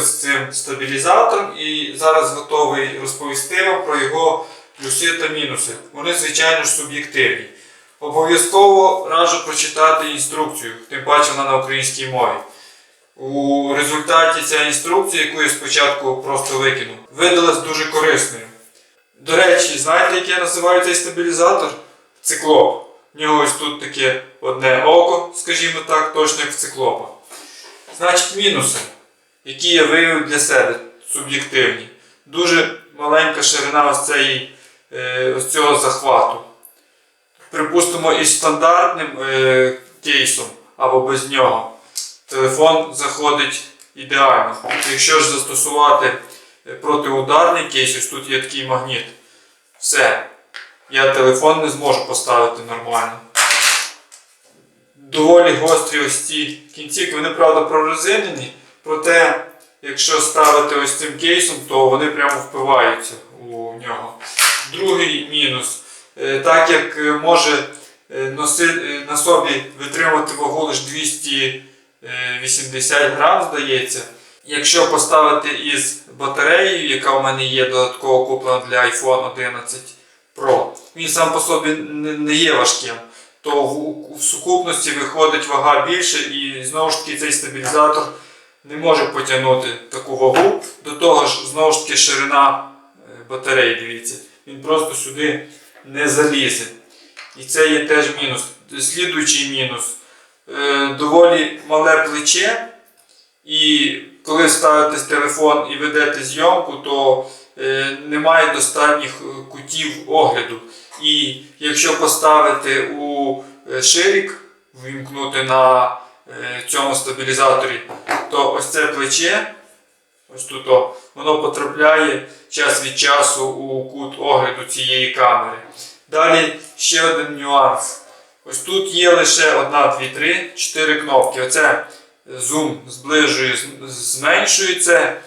Походив з цим стабілізатором і зараз готовий розповісти вам про його плюси та мінуси. Вони, звичайно ж, суб'єктивні. Обов'язково раджу прочитати інструкцію, тим паче вона на українській мові. У результаті ця інструкція, яку я спочатку просто викинув, видалась дуже корисною. До речі, знаєте, як я називаю цей стабілізатор? Циклоп. В нього ось тут таке одне око, скажімо так, точно як в циклопа. Значить, мінуси, які я виявив для себе, суб'єктивні. Дуже маленька ширина ось, цієї, е, ось цього захвату. Припустимо, із стандартним е, кейсом або без нього. Телефон заходить ідеально. Якщо ж застосувати е, протиударний кейс, ось тут є такий магніт. Все. Я телефон не зможу поставити нормально. Доволі гострі ось ці кінцівки, вони, правда, прорезинені, проте, якщо ставити ось цим кейсом, то вони прямо впиваються у нього. Другий мінус. Е, Так як е, може е, носи, е, на собі витримати вагу лише 280 грам, здається. Якщо поставити із батареєю, яка в мене є додатково куплена для iPhone 11 Pro, він сам по собі не є важким, то в сукупності виходить вага більше і знову ж таки цей стабілізатор не може потягнути таку вагу. До того ж, знову ж таки, ширина е, батареї, дивіться, він просто сюди не залізе. І це є теж мінус. Слідуючий мінус. Е, доволі мале плече. І коли ставите телефон і ведете зйомку, то е, немає достатніх кутів огляду. І якщо поставити у ширік, ввімкнути на цьому стабілізаторі, то ось це плече, ось тут, воно потрапляє час від часу у кут огляду цієї камери. Далі ще один нюанс. Ось тут є лише 1, 2, 3, 4 кнопки. Оце зум зближує, зменшує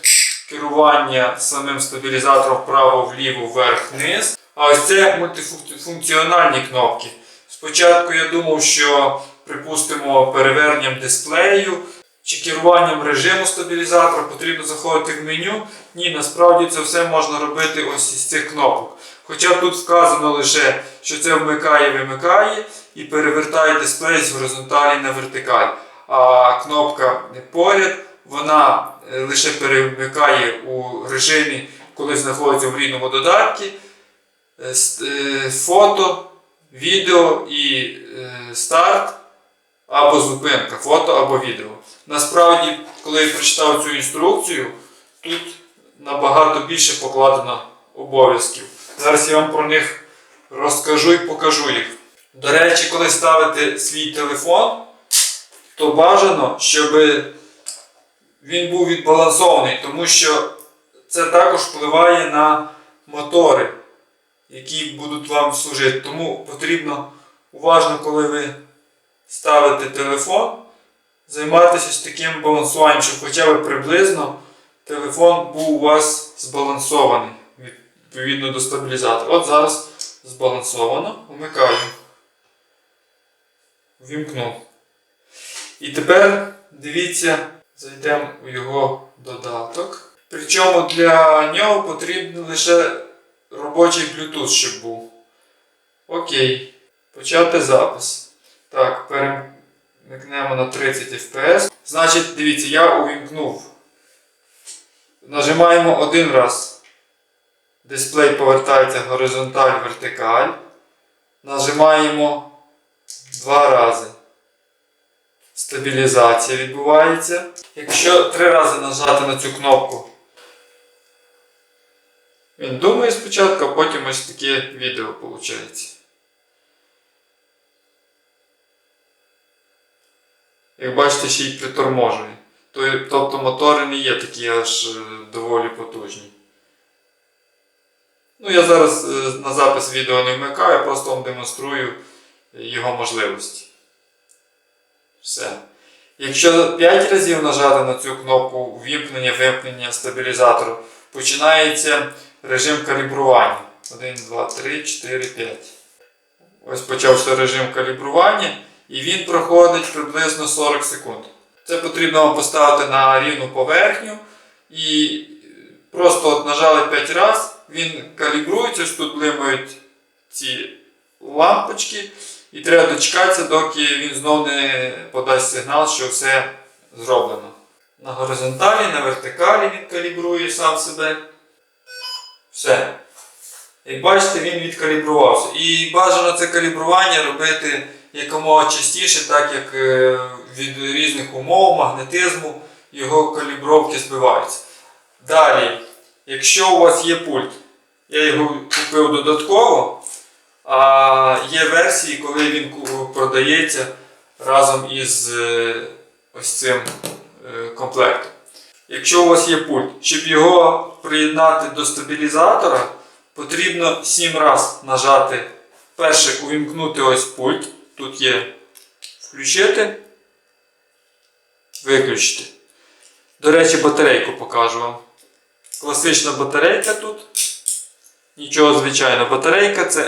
керування самим стабілізатором вправо-вліво, вверх-вниз. А ось це мультифункціональні кнопки. Спочатку я думав, що, припустимо, переверненням дисплею чи керуванням режиму стабілізатора потрібно заходити в меню. Ні, насправді це все можна робити ось із цих кнопок. Хоча тут вказано лише, що це вмикає, вимикає і перевертає дисплей з горизонталі на вертикаль. А кнопка поряд, вона е, лише перемикає у режимі, коли знаходиться в рідному додатку, е, е, фото, відео і старт або зупинка, фото або відео. Насправді, коли я прочитав цю інструкцію, тут набагато більше покладено обов'язків. Зараз я вам про них розкажу і покажу їх. До речі, коли ставите свій телефон, то бажано, щоб він був відбалансований, тому що це також впливає на мотори, які будуть вам служити. Тому потрібно уважно, коли ви ставите телефон, займатися ось таким балансуванням, щоб хоча б приблизно телефон був у вас збалансований відповідно до стабілізатора. От зараз збалансовано, вмикаю. Вімкнув. І тепер дивіться, зайдемо у його додаток. Причому для нього потрібен лише робочий Bluetooth, щоб був. Окей. Почати запис. Перемикнемо на 30 FPS. Значить, дивіться, я увімкнув. Нажимаємо один раз. Дисплей повертається горизонталь, вертикаль. Нажимаємо два рази. Стабілізація відбувається. Якщо три рази нажати на цю кнопку, він думає спочатку, а потім ось таке відео виходить. Як бачите, ще й приторможує. Тобто мотори не є такі аж е, доволі потужні. Ну, я зараз е, на запис відео не вмикаю, я просто вам демонструю його можливості. Все. Якщо 5 разів нажати на цю кнопку вімкнення, вимкнення стабілізатору, починається режим калібрування. 1, 2, 3, 4, 5. Ось почався режим калібрування, і він проходить приблизно 40 секунд. Це потрібно поставити на рівну поверхню і просто от нажали 5 разів, він калібрується, тут блимають ці лампочки, і треба дочекатися, доки він знов не подасть сигнал, що все зроблено. На горизонталі, на вертикалі він калібрує сам себе. Все. Як бачите, він відкалібрувався. І бажано це калібрування робити якомога частіше, так як е, від різних умов, магнетизму його калібровки збиваються. Далі, якщо у вас є пульт, я його купив додатково, а є версії, коли він продається разом із е, ось цим е, комплектом. Якщо у вас є пульт, щоб його приєднати до стабілізатора, потрібно 7 разів нажати. Перше увімкнути ось пульт. Тут є включити, виключити. До речі, батарейку покажу вам. Класична батарейка тут. Нічого звичайно, батарейка це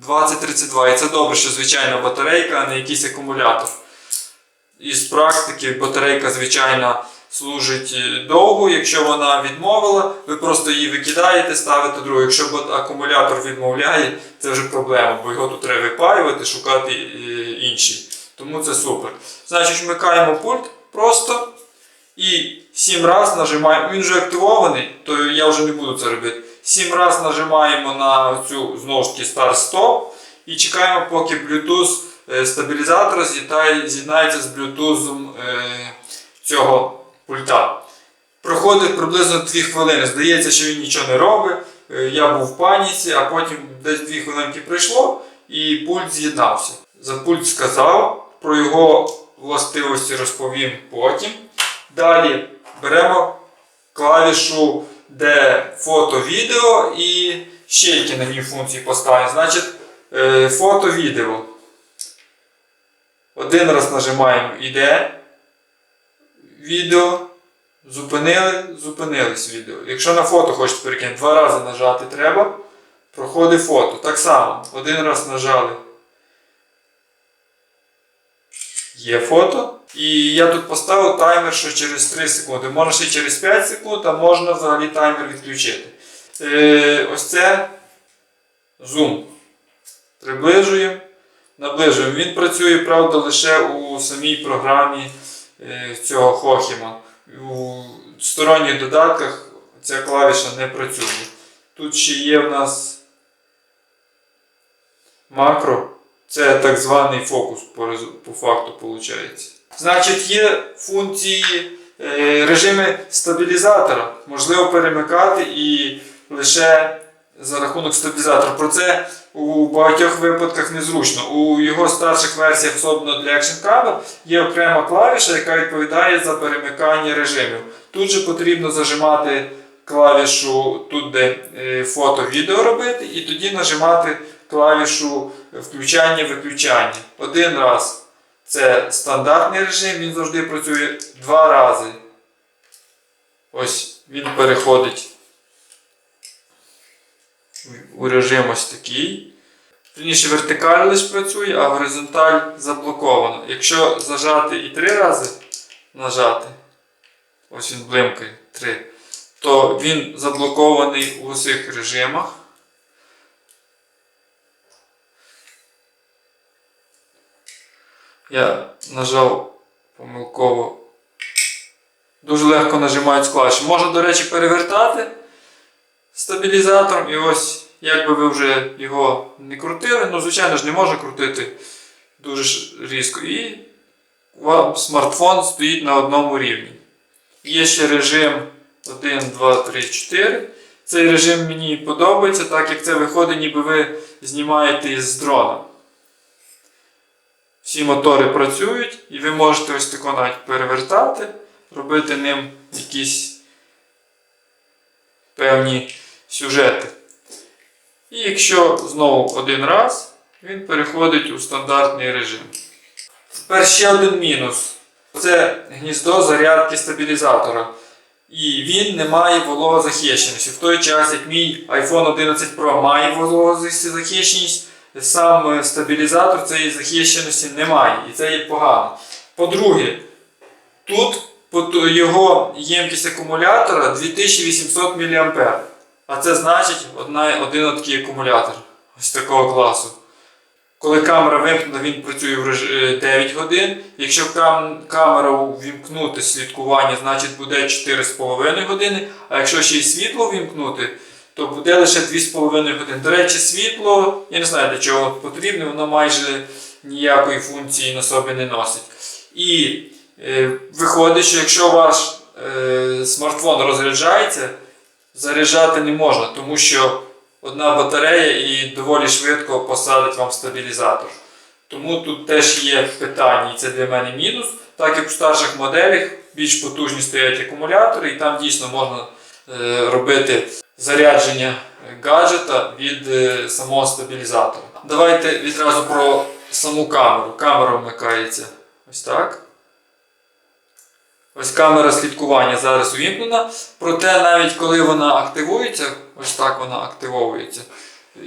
R2032. І це добре, що звичайна батарейка, а не якийсь акумулятор. Із практики батарейка звичайна служить е, довго. Якщо вона відмовила, ви просто її викидаєте, ставите другу. Якщо акумулятор відмовляє, це вже проблема, бо його тут треба випаювати, шукати е, інший. Тому це супер. Значить, вмикаємо пульт просто і 7 разів нажимаємо. Він вже активований, то я вже не буду це робити. 7 разів нажимаємо на цю знову ж таки старт-стоп і чекаємо, поки Bluetooth е, стабілізатор з'єднається з Bluetooth цього пульта. Проходить приблизно 2 хвилини. Здається, що він нічого не робить. Е, Я був в паніці, а потім десь 2 хвилинки пройшло і пульт з'єднався. За пульт сказав, про його властивості розповім потім. Далі беремо клавішу, де фото, відео і ще які на ній функції поставимо. Значить, е, фото, відео. Один раз нажимаємо іде. Відео. Зупинили, зупинились відео. Якщо на фото хочете перекинути, два рази нажати треба. Проходить фото. Так само. Один раз нажали. Є фото. І я тут поставив таймер, що через 3 секунди. Можна ще через 5 секунд, а можна взагалі таймер відключити. Е, ось це зум. Приближуємо, наближуємо. Він працює, правда, лише у самій програмі цього Хохіма. У сторонніх додатках ця клавіша не працює. Тут ще є в нас макро. Це так званий фокус по, факту виходить. Значить, є функції е, режими стабілізатора. Можливо перемикати і лише за рахунок стабілізатора. Про це у багатьох випадках незручно. У його старших версіях, особливо для Action Cam, є окрема клавіша, яка відповідає за перемикання режимів. Тут же потрібно зажимати клавішу тут, де е, фото-відео робити, і тоді нажимати клавішу включання-виключання. Один раз це стандартний режим, він завжди працює два рази. Ось він переходить у режим ось такий. Вірніше, вертикаль лише працює, а горизонталь заблоковано. Якщо зажати і три рази нажати, ось він блимкає три, то він заблокований у усіх режимах. Я нажав помилково. Дуже легко нажимають клавіші. Можна, до речі, перевертати стабілізатором. І ось, як би ви вже його не крутили, ну, звичайно ж, не можна крутити дуже різко. І вам смартфон стоїть на одному рівні. Є ще режим 1, 2, 3, 4. Цей режим мені подобається, так як це виходить, ніби ви знімаєте із дрона. Всі мотори працюють, і ви можете ось тако навіть перевертати, робити ним якісь певні сюжети. І якщо знову один раз, він переходить у стандартний режим. Тепер ще один мінус. Це гніздо зарядки стабілізатора. І він не має вологозахищеності. В той час, як мій iPhone 11 Pro має вологозахищеність, сам е, стабілізатор цієї захищеності не має. І це є погано. По-друге, Тут його ємкість акумулятора 2800 мА. А це значить одна, один такий акумулятор ось такого класу. Коли камера вимкнена, він працює в реж... е, 9 годин. Якщо кам... камеру вімкнути слідкування, значить буде 4,5 години. А якщо ще й світло вімкнути, то буде лише 2,5 години. До речі, світло, я не знаю для чого потрібне, воно майже ніякої функції на собі не носить. І е, виходить, що якщо ваш е, смартфон розряджається, заряджати не можна, тому що одна батарея і доволі швидко посадить вам стабілізатор. Тому тут теж є питання, і це для мене мінус. Так як в старших моделях більш потужні стоять акумулятори, і там дійсно можна е, робити зарядження гаджета від е, самого стабілізатора. Давайте відразу про саму камеру. Камера вмикається ось так. Ось камера слідкування зараз увімкнена. Проте навіть коли вона активується, ось так вона активовується.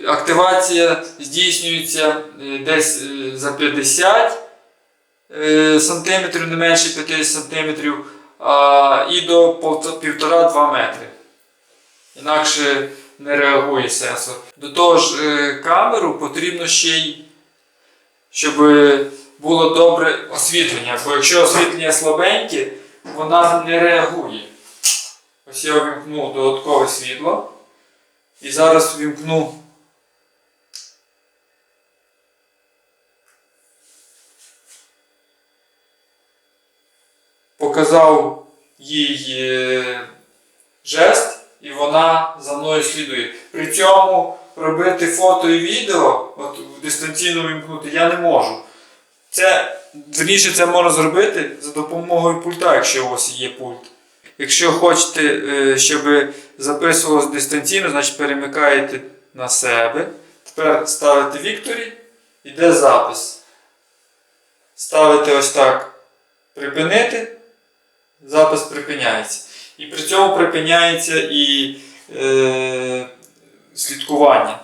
Активація здійснюється е, десь е, за 50 е, сантиметрів, не менше 50 сантиметрів, і до 1,5-2 метри. Інакше не реагує сенсор. До того ж, камеру потрібно ще й, щоб було добре освітлення. Бо якщо освітлення слабеньке, вона не реагує. Ось я увімкну додаткове світло. І зараз увімкну. Показав їй е, жест, і вона за мною слідує. При цьому робити фото і відео, от дистанційно вимкнути, я не можу. Це верніше це можна зробити за допомогою пульта, якщо у вас є пульт. Якщо хочете, е, щоб записувалось дистанційно, значить перемикаєте на себе. Тепер ставите Вікторі, йде запис. Ставите ось так припинити, запис припиняється. І при цьому припиняється і е, слідкування.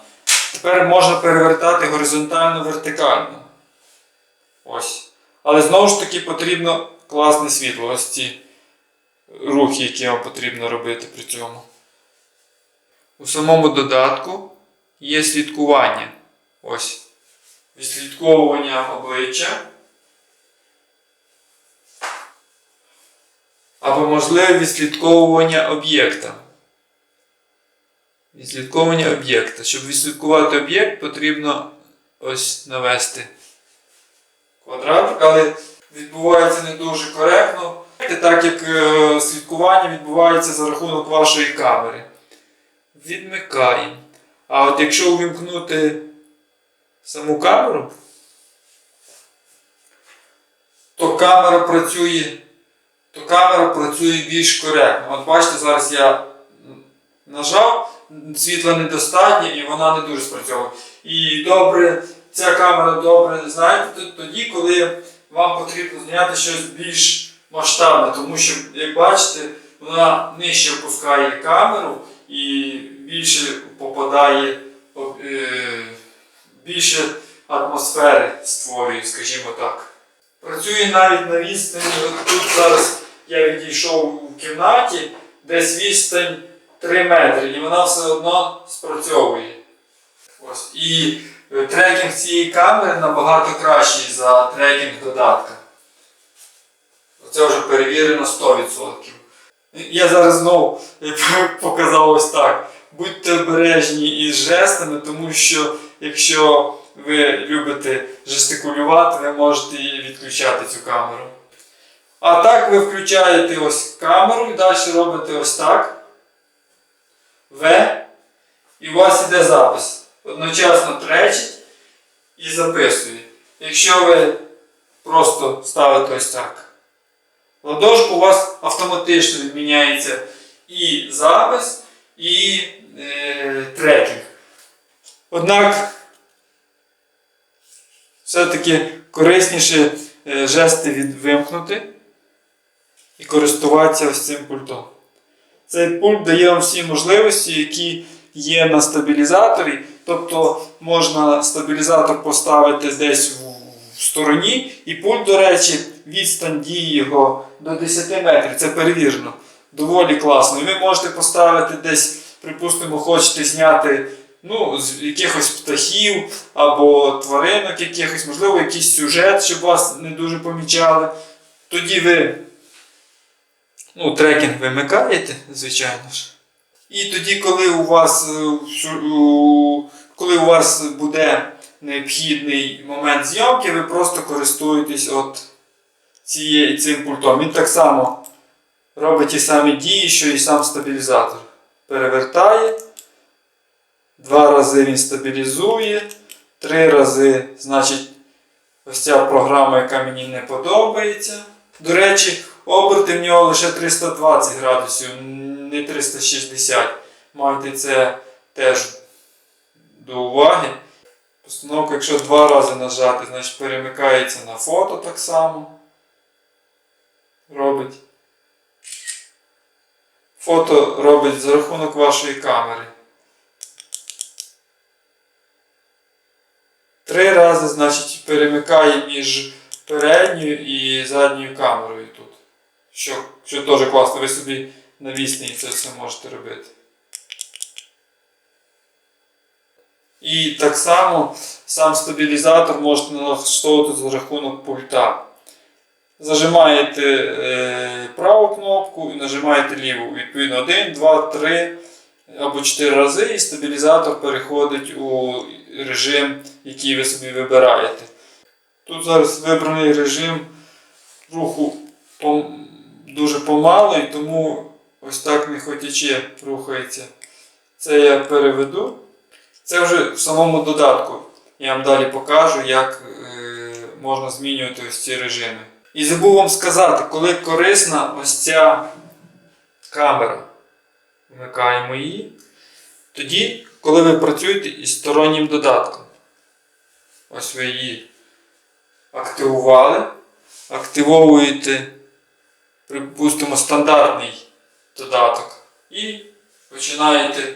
Тепер можна перевертати горизонтально-вертикально. Ось. Але знову ж таки потрібно класне світло. Ось ці рухи, які вам потрібно робити при цьому. У самому додатку є слідкування. Ось. Відслідковування обличчя. Або можливе відслідковування об'єкта. Відслідковування об'єкта. Щоб відслідкувати об'єкт, потрібно ось навести квадратик, але відбувається не дуже коректно, так як е, слідкування відбувається за рахунок вашої камери. Відмикаємо. А от якщо увімкнути саму камеру, то камера працює, то камера працює більш коректно. От бачите, зараз я нажав, світла недостатньо і вона не дуже спрацьовує. І добре, ця камера добре знаєте тоді, коли вам потрібно зняти щось більш масштабне, тому що, як бачите, вона нижче опускає камеру і більше попадає, е, більше атмосфери створює, скажімо так. Працює навіть на відстані. Тут зараз я відійшов у кімнаті, десь відстань 3 метри, і вона все одно спрацьовує. Ось. І трекінг цієї камери набагато кращий за трекінг додатка. Це вже перевірено 100%. Я зараз знову показав ось так. Будьте обережні із жестами, тому що якщо ви любите жестикулювати, ви можете відключати цю камеру. А так ви включаєте ось камеру і далі робите ось так. В. І у вас іде запис. Одночасно тречить і записує. Якщо ви просто ставите ось так. Ладошку у вас автоматично відміняється і запис, і е, трекінг. Однак все-таки корисніше е, жести від вимкнути і користуватися ось цим пультом. Цей пульт дає вам всі можливості, які є на стабілізаторі. Тобто можна стабілізатор поставити десь в стороні, і пульт, до речі, відстань дії його до 10 метрів. Це перевірено. Доволі класно. І ви можете поставити десь, припустимо, хочете зняти ну, з якихось птахів або тваринок якихось, можливо, якийсь сюжет, щоб вас не дуже помічали. Тоді ви ну, трекінг вимикаєте, звичайно ж. І тоді, коли у вас, е, коли у вас буде необхідний момент зйомки, ви просто користуєтесь от цією, цим пультом. Він так само робить ті самі дії, що і сам стабілізатор. Перевертає. Два рази він стабілізує, три рази, значить, ось ця програма, яка мені не подобається. До речі, оберти в нього лише 320 градусів, не 360. Майте це теж до уваги. Постановка, якщо два рази нажати, значить перемикається на фото так само. Робить. Фото робить за рахунок вашої камери. Три рази, значить, перемикає між передньою і задньою камерою тут. Що, що теж класно, ви собі на відстані це все можете робити. І так само сам стабілізатор можете налаштовувати за рахунок пульта. Зажимаєте е, праву кнопку і нажимаєте ліву. Відповідно 1, 2, 3 або 4 рази, і стабілізатор переходить у режим, який ви собі вибираєте. Тут зараз вибраний режим руху дуже помало, і тому ось так не хотячи рухається. Це я переведу. Це вже в самому додатку. Я вам далі покажу, як е, можна змінювати ось ці режими. І забув вам сказати, коли корисна ось ця камера. Вмикаємо її. Тоді, коли ви працюєте із стороннім додатком. Ось ви її активували. Активовуєте, припустимо, стандартний додаток. І починаєте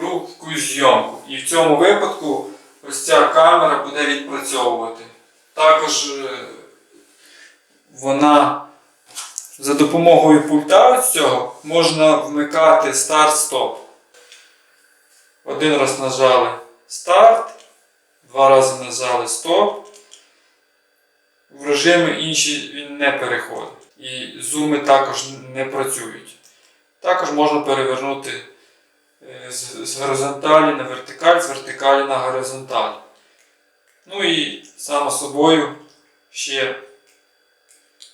руку зйомку. І в цьому випадку ось ця камера буде відпрацьовувати. Також е, вона за допомогою пульта цього можна вмикати старт-стоп. Один раз нажали старт, два рази нажали стоп. В режими інші він не переходить. І зуми також не працюють. Також можна перевернути е, з, горизонталі на вертикаль, з вертикалі на горизонталь. Ну і само собою ще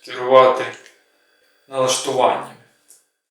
керувати налаштуванням.